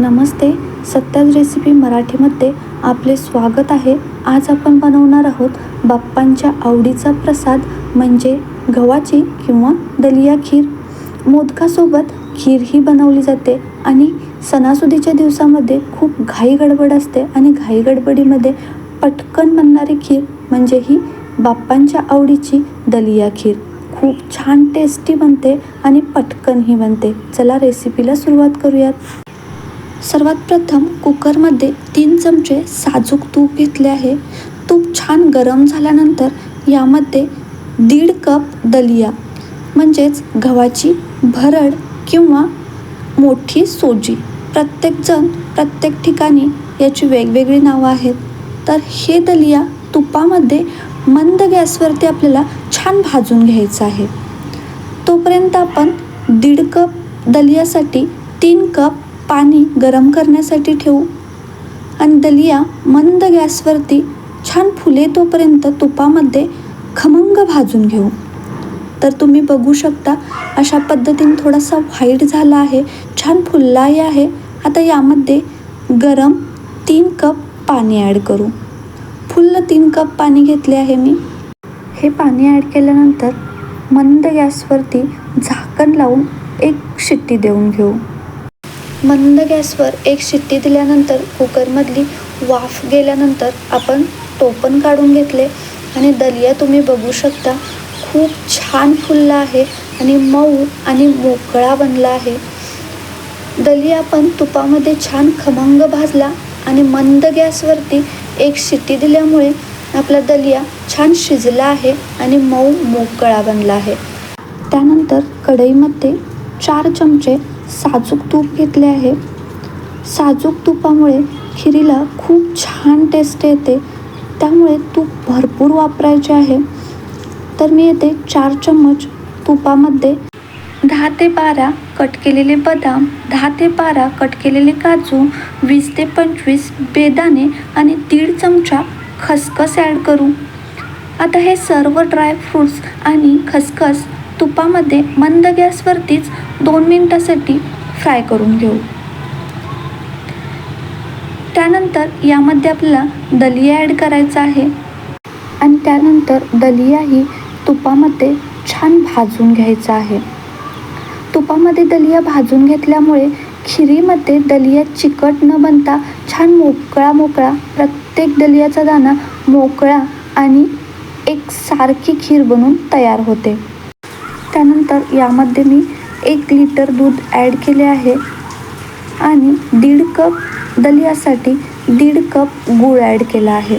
नमस्ते Satya's recipe मराठीमध्ये आपले स्वागत आहे. आज आपण बनवणार आहोत बाप्पांच्या आवडीचा प्रसाद म्हणजे गव्हाची किंवा दलिया खीर. मोदकासोबत खीर ही बनवली जाते आणि सणासुदीच्या दिवसामध्ये खूप घाई गडबड असते आणि घाई गडबडीमध्ये पटकन बनणारी खीर म्हणजे ही बाप्पांच्या आवडीची दलिया खीर. खूप छान टेस्टी बनते आणि पटकनही बनते. चला रेसिपीला सुरुवात करूयात. सर्वात प्रथम कुकरमध्ये तीन चमचे साजूक तूप घेतले आहे. तूप छान गरम झाल्यानंतर यामध्ये दीड कप दलिया म्हणजेच गव्हाची भरड किंवा मोठी सोजी. प्रत्येकजण प्रत्येक ठिकाणी याची वेगवेगळी नावं आहेत. तर हे दलिया तुपामध्ये मंद गॅसवरती आपल्याला छान भाजून घ्यायचं आहे. तोपर्यंत आपण दीड कप दलियासाठी तीन कप पाणी गरम करण्यासाठी ठेवू. आणि दलिया मंद गॅसवरती छान फुले तोपर्यंत तुपामध्ये खमंग भाजून घेऊ. तर तुम्ही बघू शकता अशा पद्धतीने थोडासा व्हाईट झाला आहे छान फुललाही आहे. आता यामध्ये गरम तीन कप पाणी ॲड करू. फुल्ल तीन कप पाणी घेतले आहे मी. हे पाणी ॲड केल्यानंतर मंद गॅसवरती झाकण लावून एक शिट्टी देऊन घेऊ. मंद गॅसवर एक शिट्टी दिल्यानंतर कुकरमधली वाफ गेल्यानंतर आपण टोपण काढून घेतले. आणि दलिया तुम्ही बघू शकता खूप छान फुलला आहे आणि मऊ आणि मोकळा बनला आहे. दलिया आपण तुपामध्ये छान खमंग भाजला आणि मंद गॅसवरती एक शिट्टी दिल्यामुळे आपला दलिया छान शिजला आहे आणि मऊ मोकळा बनला आहे. त्यानंतर कढईमध्ये चार चमचे साजूक तूप घेतले आहे. साजूक तुपामुळे खिरीला खूप छान टेस्ट येते. त्यामुळे तूप भरपूर वापरायचे आहे. तर मी येते चार चम्मच तुपामध्ये दहा ते बारा कट केलेले बदाम दहा ते बारा कट केलेले काजू वीस ते पंचवीस बेदाणे आणि दीड चमचा खसखस ॲड करू. आता हे सर्व ड्रायफ्रूट्स आणि खसखस तुपामध्ये मंद गॅसवरतीच दोन मिनटासाठी फ्राय करून घेऊ. त्यानंतर यामध्ये आपल्याला दलिया ॲड करायचा आहे. आणि त्यानंतर दलियाही तुपामध्ये छान भाजून घ्यायचा आहे. तुपामध्ये दलिया भाजून घेतल्यामुळे खिरीमध्ये दलिया चिकट न बनता छान मोकळा मोकळा प्रत्येक दलियाचा दाणा मोकळा आणि एक सारखी खीर बनून तयार होते. त्यानंतर यामध्ये मी एक लिटर दूध ॲड केले आहे. आणि दीड कप दलियासाठी दीड कप गूळ ॲड केला आहे.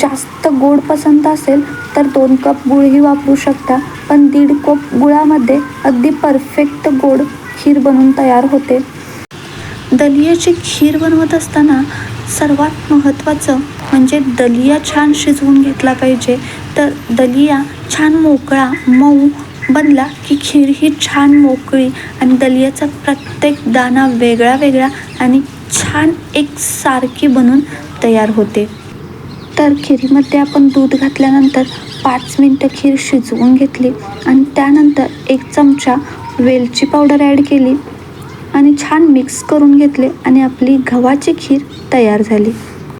जास्त गोड पसंत असेल तर दोन कप गूळही वापरू शकता. पण दीड कप गुळामध्ये अगदी परफेक्ट गोड खीर बनवून तयार होते. दलियाची खीर बनवत असताना सर्वात महत्त्वाचं म्हणजे दलिया छान शिजवून घेतला पाहिजे. तर दलिया छान मोकळा मऊ बनला की खीर ही छान मोकळी आणि दलियाचा प्रत्येक दाणा वेगळा वेगळा आणि छान एक सारखी बनून तयार होते. तर खिरीमध्ये आपण दूध घातल्यानंतर पाच मिनटं खीर शिजवून घेतली आणि त्यानंतर एक चमचा वेलची पावडर ॲड केली आणि छान मिक्स करून घेतले आणि आपली गव्हाची खीर तयार झाली.